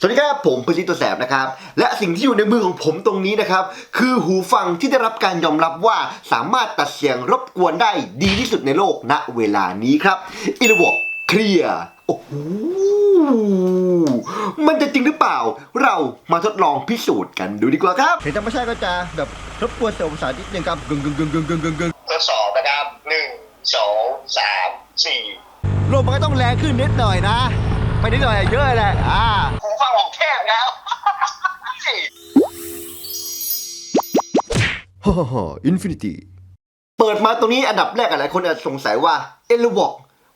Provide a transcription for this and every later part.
สวัสดีครับ ผมพจิตตัวแสบนะครับ และสิ่งที่อยู่ในมือของผมตรงนี้นะครับ คือหูฟังที่ได้รับการยอมรับว่าสามารถตัดเสียงรบกวนได้ดีที่สุดในโลกณเวลานี้ครับอิลวอกเคลียโอ้โหมันจะจริงหรือเปล่า เรามาทดลองพิสูจน์กันดูดีกว่าครับเห็นธรรมชาติก็จะแบบรบกวนเสียงภาษานิดนึงครับกึ่งกึ่งกึ่งกึ่งกึ่งกึ่งกึ่งทดสอบนะครับหนึ่งสองสามสี่ลมมันก็ต้องแรงขึ้นนิดหน่อยนะ ไม่นิดหน่อยอะเยอะแหละอ่า ฟังของแคบแล้ว ฮ่าฮ่าฮ่าอินฟินิตี้ เปิดมาตรงนี้อันดับแรกหลายคนอาจจะสงสัยว่าเอลวอก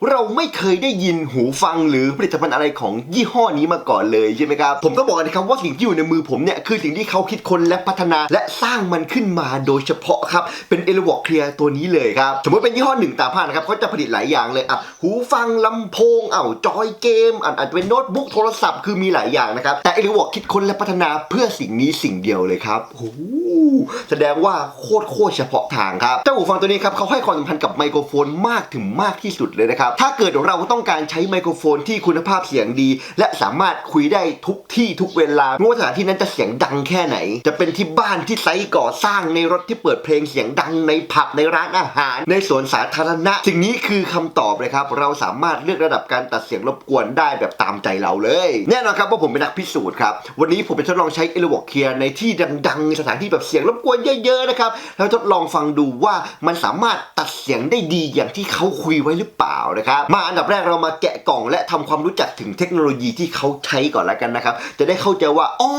เราไม่เคยได้ยินหูฟังหรือผลิตภัณฑ์อะไรของยี่ห้อนี้มาก่อนเลยใช่ไหมครับ ผมต้องบอกนะครับว่าสิ่งที่อยู่ในมือผมเนี่ย คือสิ่งที่เขาคิดค้นและพัฒนาและสร้างมันขึ้นมาโดยเฉพาะครับ เป็นเอลวอกเคลียตัวนี้เลยครับ สมมติเป็นยี่ห้อหนึ่งตามภานะครับเขาจะผลิตหลายอย่างเลยอะหูฟังลำโพงเอ้าจอยเกมอะอาจจะเป็นโน้ตบุ๊กโทรศัพท์คือมีหลายอย่างนะครับแต่เอลวอกคิดค้นและพัฒนาเพื่อสิ่งนี้สิ่งเดียวเลยครับโอ้แสดงว่าโคตรโคตรเฉพาะทางครับเจ้าหูฟังตัวนี้ครับเขาให้ความสำคัญกับไมโครโฟนมากถึงมากที่สุดเลยนะครับถ้าเกิดเราต้องการใช้ไมโครโฟนที่คุณภาพเสียงดี และสามารถคุยได้ทุกที่ทุกเวลาไม่ว่าสถานที่นั้นจะเสียงดังแค่ไหน จะเป็นที่บ้านที่ไซต์ก่อสร้างในรถที่เปิดเพลงเสียงดังในผับในร้านอาหาร ในสวนสาธารณะสิ่งนี้คือคำตอบเลยครับ เราสามารถเลือกระดับการตัดเสียงรบกวนได้แบบตามใจเราเลย แน่นอนครับว่าผมเป็นนักพิสูจน์ครับ วันนี้ผมไปทดลองใช้เอลวอกเคียในที่ดังๆ สถานที่แบบเสียงรบกวนเยอะๆนะครับแล้วทดลองฟังดูว่ามันสามารถตัดเสียงได้ดีอย่างที่เขาคุยไว้หรือเปล่านะครับมาอันดับแรกเรามาแกะกล่อง และทำความรู้จักถึงเทคโนโลยีที่เขาใช้ก่อนแล้วกันนะครับจะได้เข้าใจว่าอ๋อ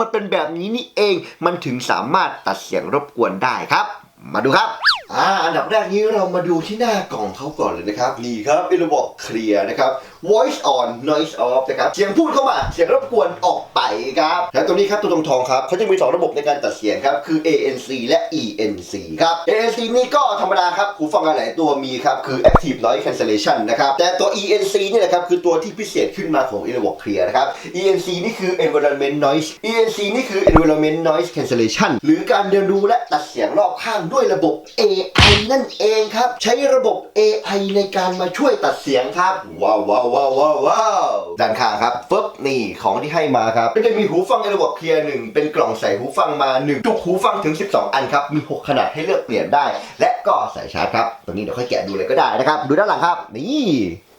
มันเป็นแบบนี้นี่เอง มันถึงสามารถตัดเสียงรบกวนได้ครับ มาดูครับ อ่าอันดับแรกนี้เรามาดูที่หน้ากล่องเขาก่อนเลยนะครับ นี่ครับเอลบอกเคลียร์นะครับ voice on noise off นะครับ เสียงพูดเข้ามา เสียงรบกวนออกไปครับแล้วตรงนี้ครับตัวตรงทองครับเขาจะมี 2 ระบบในการตัดเสียงครับ คือ ANC และ ENC ครับ ANC นี่ก็ธรรมดาครับหูฟังหลายตัวมีครับ คือ active noise cancellation นะครับ แต่ตัว ENC นี่แหละครับ คือตัวที่พิเศษขึ้นมาของ e l o c Clear นะครับ ENC นี่คือ environment noise ENC นี่คือ environment noise cancellation หรือการเรียนรู้และตัดเสียงรอบข้างด้วยระบบ A AI นั่นเองครับ ใช้ระบบ AI ในการมาช่วยตัดเสียงครับ ว้าวว้าวว้าวว้าววาวด้านข้างครับปึ๊บนี่ของที่ให้มาครับก็จะมีหูฟัง e l o c Clear หนึ่งเป็นกล่องใส่หูฟังมา1จุกหูฟังถึง 12 อันครับ มี 6 ขนาดให้เลือกเปลี่ยนได้ และก็สายชาร์จครับตรงนี้เดี๋ยวค่อยแกะดูเลยก็ได้นะครับ ดูด้านหลังครับ นี่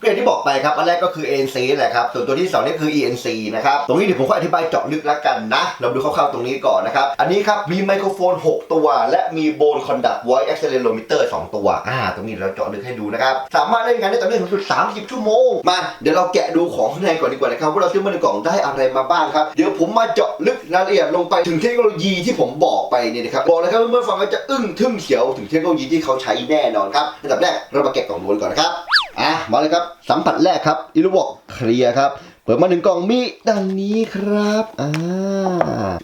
ก็อย่างที่บอกไปครับ อันแรกก็คือ ANC แหละครับ ส่วนตัวที่ 2 นี่คือ ENC นะครับ ตรงนี้เดี๋ยวผมก็อธิบายเจาะลึกแล้วกันนะ เราดูคร่าวๆตรงนี้ก่อนนะครับ อันนี้ครับ มีไมโครโฟน 6 ตัว และมีโบนคอนดัก voice accelerometer 2 ตัว อ่า ตรงนี้เราเจาะลึกให้ดูนะครับ สามารถเล่นงานได้ต่อเนื่องถึงสุด 30 ชั่วโมง มา เดี๋ยวเราแกะดูของข้างในก่อนดีกว่านะครับ ว่าเราซื้อมาในกล่องได้อะไรมาบ้างครับ เดี๋ยวผมมาเจาะลึกรายละเอียดลงไปถึงเทคโนโลยีที่ผมบอกไปเนี่ยนะครับ บอกเลยครับเมื่อฟังก็จะอึ้งทึ่งเขียวถึงเทคโนโลยีที่เขาใช้แน่นอนครับอันดับแรกเรามาแกะกล่องดูกันก่อนนะครับ อะมาเลยครับ สัมผัสแรกครับอิลูบอกเคลียครับ เปิดมาหนึ่งกล่องมีดังนี้ครับอ่า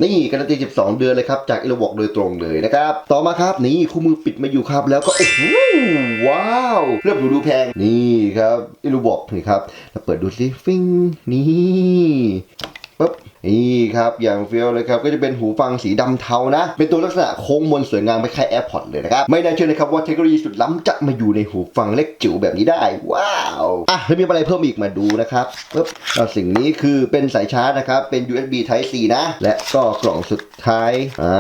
นี่การันตี 12 เดือนเลยครับ จากอิลูบอกโดยตรงเลยนะครับ ต่อมาครับนี่คู่มือปิดมาอยู่ครับ แล้วก็โอ้โหว้าวเริ่มดูดูแพงนี่ครับอิลูบอกนี่ครับเราเปิดดูสิฟิงนี่ปึ๊บนี่ครับ อย่างเฟี้ยวเลยครับ ก็จะเป็นหูฟังสีดำเทานะ เป็นตัวลักษณะโค้งมนสวยงามคล้ายแอร์พอดเลยนะครับ ไม่น่าเชื่อนะครับว่าเทคโนโลยีสุดล้ำจะมาอยู่ในหูฟังเล็กจิ๋วแบบนี้ได้ ว้าว อะแล้วมีอะไรเพิ่มอีกมาดูนะครับปึ๊บสิ่งนี้คือเป็นสายชาร์จนะครับ เป็น USB Type C นะ และก็กล่องสุดท้าย อ่า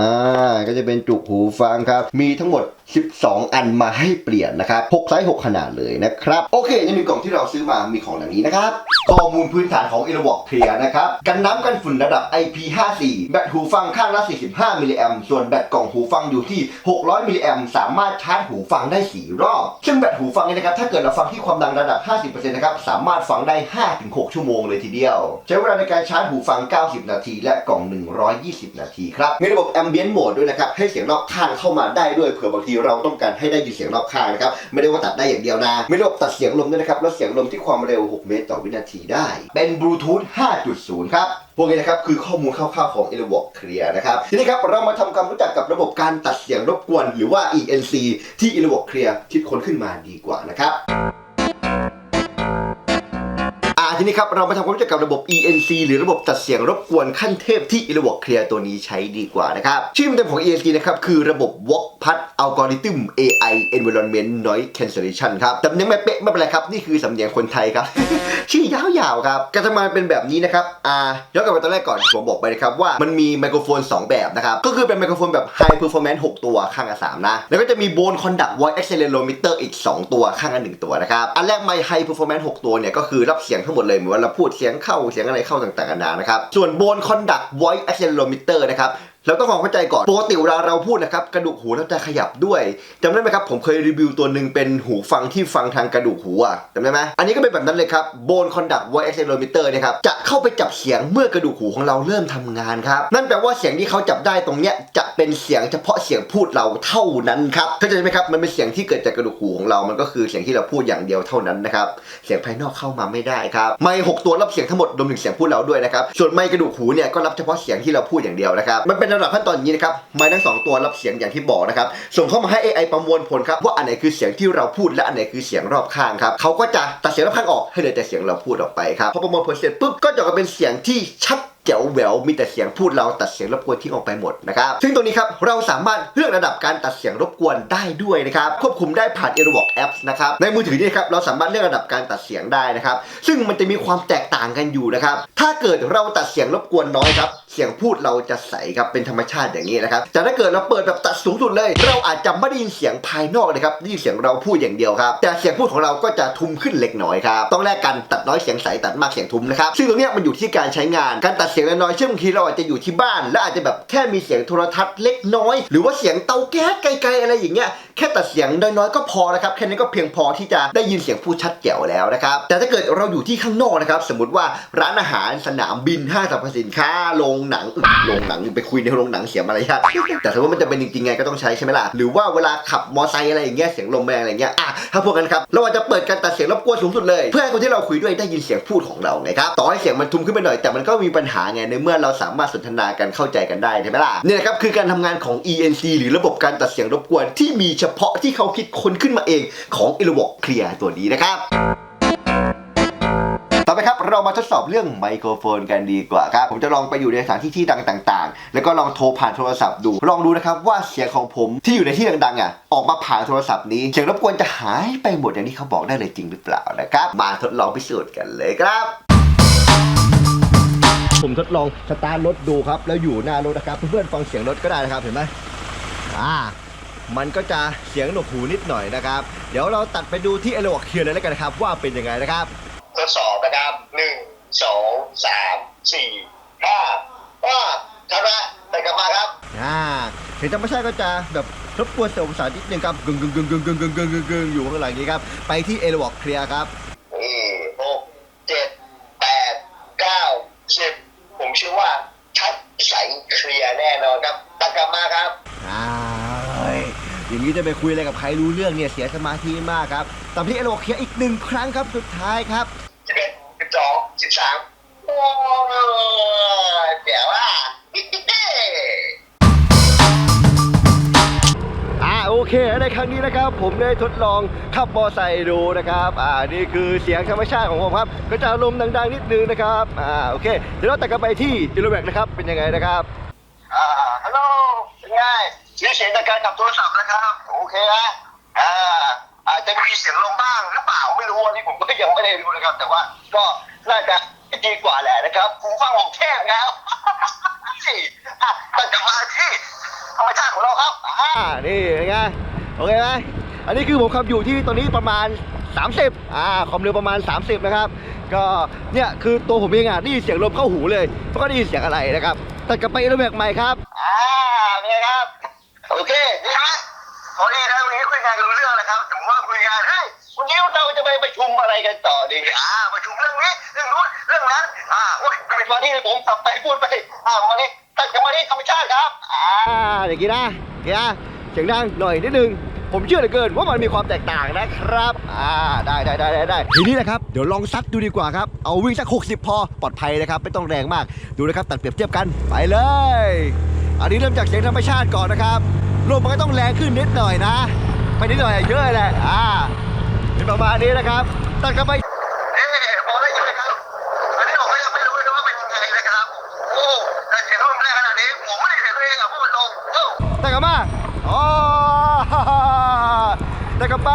ก็จะเป็นจุกหูฟังครับ มีทั้งหมด 12 อันมาให้เปลี่ยนนะครับ6ไซส์6ขนาดเลยนะครับ โอเค ในหนึ่งกล่องที่เราซื้อมามีของอย่างนี้นะครับ ข้อมูลพื้นฐานของ e l o v o c Clear นะครับ กันน้ำกันฝุ่นระดับ IP54 แบตหูฟังข้างละ 45 มิลลิแอมส่วนแบตกล่องหูฟังอยู่ที่ 600 มิลลิแอมสามารถชาร์จหูฟังได้ 4 รอบ ซึ่งแบตหูฟังเนี่ยนะครับ ถ้าเกิดเราฟังที่ความดังระดับ 50%นะครับ สามารถฟังได้ 5-6 ชั่วโมงเลยทีเดียว ใช้เวลาในการชาร์จหูฟัง 90 นาที และกล่อง 120 นาทีครับ มีระบบ Ambient Mode ด้วยนะครับ ให้เสียงรอบข้างเข้ามาได้ด้วย เผื่อบางทีเราต้องการให้ได้ยินเสียงรอบข้างนะครับ ไม่ได้ว่าตัดได้อย่างเดียวนะ มีระบบตัดเสียงลมด้วยนะครับแล้วเสียงลมที่ความเร็ว 6 เมตรต่อวินาทีได้ เป็นบลูทูธ5.0 ครับ พวกนี้นะครับคือข้อมูลคร่าวๆของ e l e v o c Clear นะครับทีนี้ครับเรามาทำความรู้จักกับระบบการตัดเสียงรบกวน หรือว่า ENC ที่ e l e v o c Clear คิดค้นขึ้นมาดีกว่านะครับ ทีนี้ครับเรามาทำความรู้จักกับระบบ ENC หรือระบบตัดเสียงรบกวนขั้นเทพที่ e l o v o c Clear ตัวนี้ใช้ดีกว่านะครับชื่อเต็มของ ENC นะครับคือระบบ Walk Path Algorithm AI Environment Noise Cancellation ครับสำเนียงไม่เป๊ะไม่เป็นไรครับ นี่คือสำเนียงคนไทยครับ ชื่อยาวๆครับการทำงานเป็นแบบนี้นะครับอ่าย้อนกลับไปตอนแรกก่อนผมบอกไปนะครับว่ามันมีไมโครโฟน 2 แบบนะครับก็คือเป็นไมโครโฟนแบบ High Performance 6 ตัวข้างละ3นะแล้วก็จะมี Bone Conduct Voice Accelerometer อีก 2 ตัวข้างละ1ตัวนะครับอันแรกไมค์ High Performance 6 ตัวเนี่ยก็คือรับเสียงทั้งหมดเลยเหมือนว่าเราพูดเสียงเข้าเสียงอะไรเข้าต่างๆกันานานะครับ ส่วน Bone Conduct Voice Accelerometer นะครับเราต้องความเข้าใจก่อนปกติเวลาเราพูดนะครับกระดูกหูเราจะขยับด้วยจำได้ไหมครับผมเคยรีวิวตัวหนึ่งเป็นหูฟังที่ฟังทางกระดูกหูอะจำได้ไหมอันนี้ก็เป็นแบบนั้นเลยครับ Bone Conduct Voice Accelerometer เนะครับจะเข้าไปจับเสียงเมื่อกระดูกหูของเราเริ่มทำงานครับนั่นแปลว่าเสียงที่เขาจับได้ตรงเนี้ยจะ เป็นเสียงเฉพาะเสียงพูดเราเท่านั้นครับเข้าใจไหมครับมันเป็นเสียงที่เกิดจากกระดูกหูของเรา มันก็คือเสียงที่เราพูดอย่างเดียวเท่านั้นนะครับเสียงภายนอกเข้ามาไม่ได้ครับไมค์หกตัวรับเสียงทั้งหมดรวมถึงเสียงพูดเราด้วยนะครับส่วนไมค์กระดูกหูเนี่ยก็รับเฉพาะเสียงที่เราพูดอย่างเดียวนะครับมันเป็นระดับขั้นตอนนี้นะครับไมค์ทั้งสองตัวรับเสียงอย่างที่บอกนะครับส่งเข้ามาให้ AI ประมวลผลครับว่าอันไหนคือเสียงที่เราพูดและอันไหนคือเสียงรอบข้างครับเขาก็จะตัดเสียงรอบข้างออกให้เหลือแต่เสียงเราพูดออกไปครับพอประมวลผลเสร็จปุ๊บก็จะออกมาเป็นเสียงที่ชัด แจ๋วแหววมีแต่เสียงพูดเราตัดเสียงรบกวนทิ้งออกไปหมดนะครับซึ่งตรงนี้ครับเราสามารถเลือกระดับการตัดเสียงรบกวนได้ด้วยนะครับควบคุมได้ผ่าน a i r w a l k Apps นะครับในมือถือนี่ครับเราสามารถเลือกระดับการตัดเสียงได้นะครับซึ่งมันจะมีความแตกต่างกันอยู่นะครับถ้าเกิดเราตัดเสียงรบกวนน้อยครับ สียงพูดเราจะใสครับเป็นธรรมชาติอย่างนี้นะครับแต่ถ้าเกิดเราเปิดแบบตัดสูงสุดเลย เราอาจจะไม่ได้ยินเสียงภายนอกเลยครับได้ยินเสียงเราพูดอย่างเดียวครับแต่เสียงพูดของเราก็จะทุ้มขึ้นเล็กน้อยครับต้องแลกกันตัดน้อยเสียงใสตัดมากเสียงทุ้มนะครับซึ่งตรงนี้มันอยู่ที่การใช้งานการตัดเสียงน้อยเช่นบางทีเราอาจจะอยู่ที่บ้าน และอาจจะแบบแค่มีเสียงโทรทัศน์เล็กน้อย หรือว่าเสียงเตาแก๊สไกลๆอะไรอย่างเงี้ยแค่ตัดเสียงน้อยๆก็พอนะครับแค่นี้ก็เพียงพอที่จะได้ยินเสียงพูดชัดแจ๋วแล้วนะครับแต่ถ้าเกิดเราอยู่ที่ข้างนอกนะครับสมมติว่าร้านอาหารสนามบินห้างสรรพสินค้าโรงหนังอุ๊ยโรงหนังไปคุยในโรงหนังเสียมารยาทแต่ถ้าว่ามันจะเป็นจริงๆไงก็ต้องใช้ใช่ไหมล่ะหรือว่าเวลาขับมอไซค์อะไรอย่างเงี้ยเสียงลมแรงอะไรเงี้ยอะถ้าพวกนั้นครับเราอาจจะเปิดการตัดเสียงรบกวนสูงสุดเลย เพื่อให้คนที่เราคุยด้วยได้ยินเสียงพูดของเราไงครับต่อให้เสียงมันทุ้มขึ้นไปหน่อยแต่มันก็มีปัญหาไงในเมื่อเราสามารถสนทนากันเข้าใจกันได้ใช่ไหมล่ะเนี่ยครับคือการทำงานของ ENC หรือระบบการตัดเสียงรบกวนที่มีเฉพาะที่เขาคิดค้นขึ้นมาเองของ e l o v o c Clear ตัวนี้นะครับ เรามาทดสอบเรื่องไมโครโฟนกันดีกว่าครับ ผมจะลองไปอยู่ในสถานที่ที่ดังต่างๆ แล้วก็ลองโทรผ่านโทรศัพท์ดู ลองดูนะครับว่าเสียงของผมที่อยู่ในที่ดังๆอะออกมาผ่านโทรศัพท์นี้ เสียงรบกวนจะหายไปหมดอย่างที่เขาบอกได้เลยจริงหรือเปล่านะครับ มาทดลองพิสูจน์กันเลยครับผมทดลองสตาร์ทรถดูครับ แล้วอยู่หน้ารถนะครับเพื่อนๆฟังเสียงรถก็ได้นะครับเห็นไหมอ่ามันก็จะเสียงหนวกหูนิดหน่อยนะครับ เดี๋ยวเราตัดไปดูที่เอลวกเคียร์เลยแล้วกันนะครับ ว่าเป็นยังไงนะครับทดสอบ หนึ่งสองสามสี่ห้าห้าทำละแต่กลับมาครับอ่าเห็นธรรมชาติก็จะแบบรบกวนเสียงองศานิดนึงครับกึ่งกึ่งกึ่งกึ่งกึ่งกึ่งกึ่งกึ่งกึ่งอยู่ข้างหลังนี้ครับ ไปที่เอลวอกเคลียร์ครับ นี่หกเจ็ดแปดเก้าสิบผมเชื่อว่าชัดใสเคลียร์แน่นอนครับตัดกลับมาครับอ่าเฮ้ยอย่างนี้จะไปคุยอะไรกับใครรู้เรื่องเนี่ยเสียสมาธิมากครับตามที่เอลวอกเคลียร์อีกหนึ่งครั้งครับสุดท้ายครับ คในครั้งนี้นะครับ ผมได้ทดลองขับมอไซค์ดูนะครับ อ่า นี่คือเสียงธรรมชาติของผมครับ ก็จะลมดังๆนิดนึงนะครับ อ่า โอเค เดี๋ยวเราตัดกันไปที่อิโลแบกนะครับ เป็นยังไงนะครับ อ่า ฮัลโหล เป็นไงเสียงเสียงจากการขับโทรศัพท์นะครับ โอเคนะอ่า อาจจะมีเสียงลมบ้างหรือเปล่าไม่รู้อันนี้ผมก็ยังไม่ได้รู้นะครับ แต่ว่าก็น่าจะดีกว่าแหละนะครับหูฟังของแท้นะครับอะตัดกลับมาที่ธรรมชาติของเราครับ อ่าอ่านี่เป็นไง โอเคไหมอันนี้คือผมขับอยู่ที่ตอนนี้ประมาณ 30อ่าความเร็วประมาณ 30 นะครับ ก็เนี่ยคือตัวผมเองอะได้ยินเสียงลมเข้าหูเลยแล้วก็ได้ยินเสียงอะไรนะครับตัดกลับไปอิโลแบกใหม่ครับอ่าเป็นไงครับโอเคนี่ฮะพอดีนะวันนี้คุยงานกันรู้เรื่องแล้วครับสมมติว่าคุยงานเฮ้ยวันนี้เราจะไปประชุมอะไรกันต่อดีอ่าประชุมเรื่องนี้เรื่องนู้นเรื่องนั้นอ่าโอ้ยเป็นวันที่ผมทำไปพูดไปอ่าวันนี้ตั้งแต่วันนี้ธรรมชาติครับอ่าอ่าอย่างนี้นะอย่างนี้นะเสียงดังหน่อยนิดนึง ผมเชื่อเหลือเกินว่ามันมีความแตกต่างนะครับ อ่าได้ได้ได้ได้ได้ทีนี้นะครับ เดี๋ยวลองซัดดูดีกว่าครับ เอาวิ่งสัก 60 พอ ปลอดภัยนะครับ ไม่ต้องแรงมาก ดูนะครับ ตัดเปรียบเทียบกัน ไปเลย อันนี้เริ่มจากเสียงธรรมชาติก่อนนะครับ ลมมันก็ต้องแรงขึ้นนิดหน่อยนะ ไม่นิดหน่อยเยอะแหละ อ่า เป็นประมาณนี้นะครับ ตัดกันไปเอ๊ะพอไลับไป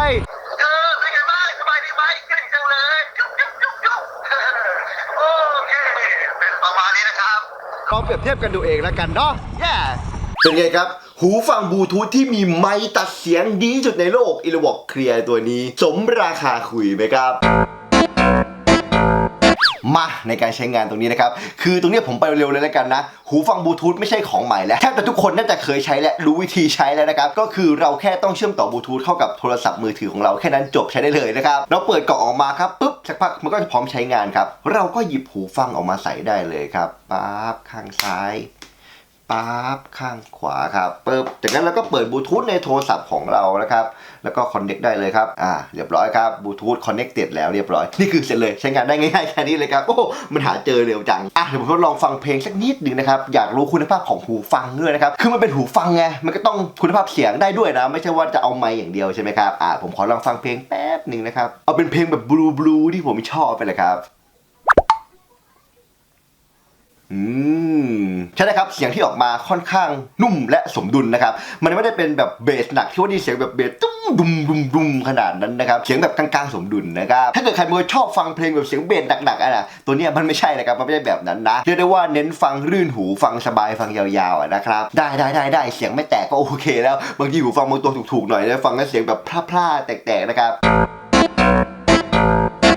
เออเป็นไงบ้างสบายดีไหมเก่งจังเลยจุ๊บจุ๊บจุ๊บจุ๊บโอเค เป็นประมาณนี้นะครับ ลองเปรียบเทียบกันดูเองแล้วกันเนาะแย่ เป็นไงครับ หูฟังบลูทูธที่มีไมค์ตัดเสียงดีที่สุดในโลก i l o v o x Clear ตัวนี้ สมราคาคุยไหมครับ มาในการใช้งานตรงนี้นะครับ คือตรงนี้ผมไปเร็วเลยแล้วกันนะ หูฟังบลูทูธไม่ใช่ของใหม่แล้วแทบจะทุกคนน่าจะเคยใช้และรู้วิธีใช้แล้วนะครับ ก็คือเราแค่ต้องเชื่อมต่อบลูทูธเข้ากับโทรศัพท์มือถือของเราแค่นั้นจบใช้ได้เลยนะครับ เราเปิดกล่องออกมาครับปุ๊บสักพักมันก็จะพร้อมใช้งานครับ เราก็หยิบหูฟังออกมาใส่ได้เลยครับปั๊บข้างซ้ายปั๊บข้างขวาครับเปึ๊บจากนั้นเราก็เปิดบลูทูธในโทรศัพท์ของเรานะครับ แล้วก็คอนเน็กได้เลยครับอ่าเรียบร้อยครับบลูทูธคอนเน็กเต็ดแล้วเรียบร้อยนี่คือเสร็จเลยใช้งานได้ง่ายๆแค่นี้เลยครับโอ้มันหาเจอเร็วจังอะเดี๋ยวผมทดลองฟังเพลงสักนิดหนึ่งนะครับอยากรู้คุณภาพของหูฟังด้วยนะครับคือมันเป็นหูฟังไงมันก็ต้องคุณภาพเสียงได้ด้วยนะ ไม่ใช่ว่าจะเอาไมค์อย่างเดียวใช่ไหมครับอ่าผมขอลองฟังเพลงแป๊บหนึ่งนะครับเอาเป็นเพลงแบบบลูบลูที่ผมชอบไปเลยครับ อืมใช่นะครับเสียงที่ออกมาค่อนข้างนุ่มและสมดุลนะครับมันไม่ได้เป็นแบบเบสหนักที่ว่าดีเสียงแบบเบสตุ้มดุมดุมดุมขนาดนั้นนะครับเสียงแบบกลางๆสมดุลนะครับถ้าเกิดใครมือชอบฟังเพลงแบบเสียงเบสหนักๆอะนะตัวเนี้ยมันไม่ใช่นะครับมันไม่ใช่แบบนั้นนะเรียกได้ว่าเน้นฟังรื่นหูฟังสบายฟังยาวๆนะครับได้ได้ได้ได้เสียงไม่แตกก็โอเค แล้วบางทีหูฟังบางตัวถูกๆหน่อยแล้วฟังแล้วเสียงแบบพร่าๆแตกๆนะครับ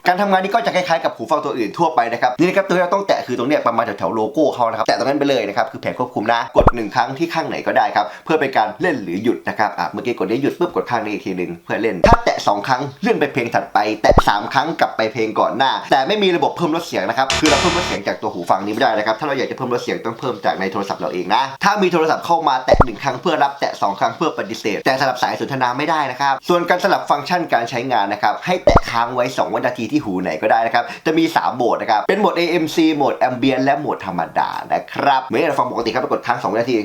การทำงานนี้ก็จะคล้ายๆกับหูฟังตัวอื่นทั่วไปนะครับนี่นะครับตัวที่เราต้องแตะคือตรงเนี้ยประมาณแถวๆโลโก้เขานะครับแตะตรงนั้นไปเลยนะครับคือแผงควบคุมนะกดหนึ่งครั้งที่ข้างไหนก็ได้ครับเพื่อเป็นการเล่นหรือหยุดนะครับอะเมื่อกี้กดได้หยุดปุ๊บกดข้างนี้อีกทีหนึ่งเพื่อเล่นถ้าแตะสองครั้งเลื่อนไปเพลงถัดไป แตะสามครั้งกลับไปเพลงก่อนหน้า แต่ไม่มีระบบเพิ่มลดเสียงนะครับคือเราเพิ่มลดเสียงจากตัวหูฟังนี้ไม่ได้นะครับถ้าเราอยากจะเพิ่มลดเสียงต้องเพิ่มจากในโทรศัพท์เราเองนะถ้ามีโทรศัพท์เข้ามาแตะหนึ่งครั้งเพื่อรับแตะสองครั้งเพื่อปฏิเสธ แต่สลับสายสนทนาไม่ได้นะครับส่วนการสลับฟังก์ชันการใช้งานนะครับให้แตะค้างไว้2วินาทีทีหูไหนก็ได้นะครับ จะมี 3โหมดนะครับ เป็นโหมด AMC โหมด Ambient และโหมดธรรมดานะครับเหมือนเราฟังปกติครับไปกดค้าง2นาที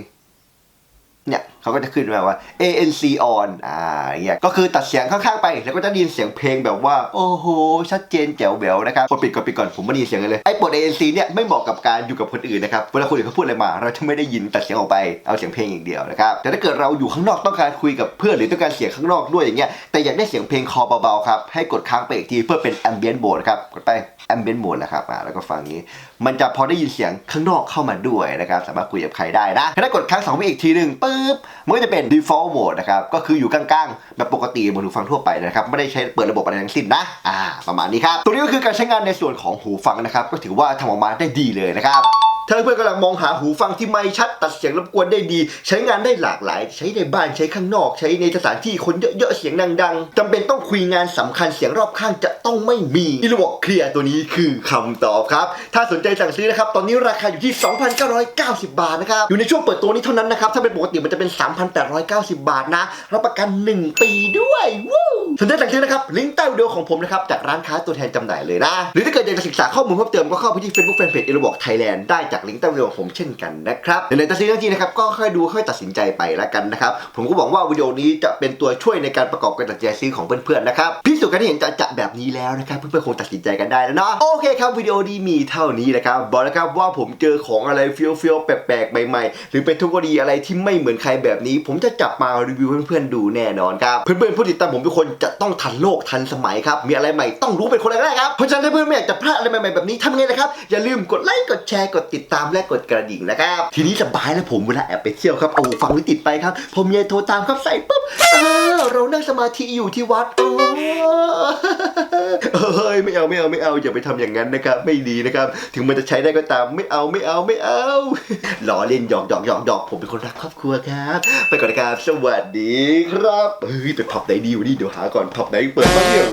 เนี่ย เขาก็จะขึ้นมาว่า ANC on อ่ายางเงี้ยก็คือตัดเสียงข้างๆไป แล้วก็จะได้ยินเสียงเพลงแบบว่า โอ้โห ชัดเจนแจ๋วแหววนะครับกดปิดกดปิดก่อนผมไม่ได้ยินเสียงเลยไอ้ปลด ANC เนี่ยไม่เหมาะกับการอยู่กับคนอื่นนะครับเวลาคนอื่นเขาพูดอะไรมา เราจะไม่ได้ยินตัดเสียงออกไปเอาเสียงเพลงอย่างเดียวนะครับแต่ถ้าเกิดเราอยู่ข้างนอกต้องการคุยกับเพื่อนหรือต้องการเสียงข้างนอกด้วยอย่างเงี้ยแต่อยากได้เสียงเพลงคอเบาๆครับให้กดค้างไปอีกทีเพื่อเป็น ambient mode ครับกดไป ambient mode นะครับอ่าแล้วก็ฟังนี้ มันจะพอได้ยินเสียงข้างนอกเข้ามาด้วยนะครับสามารถคุยกับใครได้นะถ้ากดค้างสองวิอีกทีหนึ่งปุ๊บ มันก็จะเป็น default mode นะครับก็คืออยู่กลางๆ แบบปกติบนหูฟังทั่วไปนะครับไม่ได้ใช้เปิดระบบอะไรทั้งสิ้นนะอ่าประมาณนี้ครับตัวนี้ก็คือการใช้งานในส่วนของหูฟังนะครับก็ถือว่าทำออกมาได้ดีเลยนะครับ ถ้าเพื่อนกำลังมองหาหูฟังที่ไม่ชัดตัดเสียงรบกวนได้ดี ใช้งานได้หลากหลาย ใช้ในบ้านใช้ข้างนอก ใช้ในสถานที่คนเยอะๆเสียงดังๆจำเป็นต้องคุยงานสำคัญเสียงรอบข้างจะต้องไม่มีอีระบบเคลียร์ตัวนี้คือคำตอบครับ ถ้าสนใจสั่งซื้อนะครับ ตอนนี้ราคาอยู่ที่ 2,990 บาทนะครับ อยู่ในช่วงเปิดตัวนี้เท่านั้นนะครับ ถ้าเป็นปกติมันจะเป็น 3,890 บาทนะ รับประกัน 1 ปีด้วยวู้สนใจสั่งซื้อนะครับ ลิงก์ใต้วิดีโอของผมนะครับ จากร้านค้าตัวแทนจำหน่ายเลยนะ หรือถ้าเกิดอยากจะศึกษาข้อมูลเพิ่มเติมก็เข้าไปที่ Facebook Fanpage เอลบอกไทยแลนด์ได้จากลิงก์ใต้วิดีโอของผมเช่นกันนะครับในตัดสินใจนะครับก็ค่อยดูค่อยตัดสินใจไปแล้วกันนะครับผมก็หวังว่าวิดีโอนี้จะเป็นตัวช่วยในการประกอบการตัดสินใจซื้อของเพื่อนๆนะครับพิสูจน์กันให้เห็นจะๆแบบนี้แล้วนะครับเพื่อนๆคงตัดสินใจกันได้แล้วเนาะโอเคครับวิดีโอนี้มีเท่านี้นะครับบอกแล้วครับว่าผมเจอของอะไรเฟี้ยวๆแปลกๆใหม่ๆหรือเป็นทคโนโลยีอะไรที่ไม่เหมือนใครแบบนี้ ผมจะจับมารีวิวเพื่อนๆดูแน่นอนครับเพื่อนๆผู้ติดตามผมทุกคนจะต้องทันโลกทันสมัยครับมีอะไรใหม่ต้องรู้เป็นคนแรกครับเพราะฉะนั้นถ้าเพื่อนๆไม่อยากจะพลาดอะไรใหม่ๆแบบนี้ทำไงนะครับอย่าลืมกดไลค์กดแชร์กดติดตามและกดกระดิ่งนะครับ ทีนี้สบายแล้วผมเวลาแอบไปเที่ยวครับ เอาฟังไว้ติดไปครับ ผมเมียโทรตามครับใส่ปุ๊บเออเรานั่งสมาธิอยู่ที่วัดโอ้เฮ้ยไม่เอาไม่เอาไม่เอาอย่าไปทำอย่างนั้นนะครับ ไม่ดีนะครับ ถึงมันจะใช้ได้ก็ตามไม่เอาไม่เอาไม่เอาล้อเล่นหยอกหยอกหยอกหยอกผมเป็นคนรักครอบครัวครับ ไปก่อนนะครับสวัสดีครับเฮ้ยไปผับไหนดีวะนี่เดี๋ยวหาก่อนผับไหนเปิดบ้างเนี่ย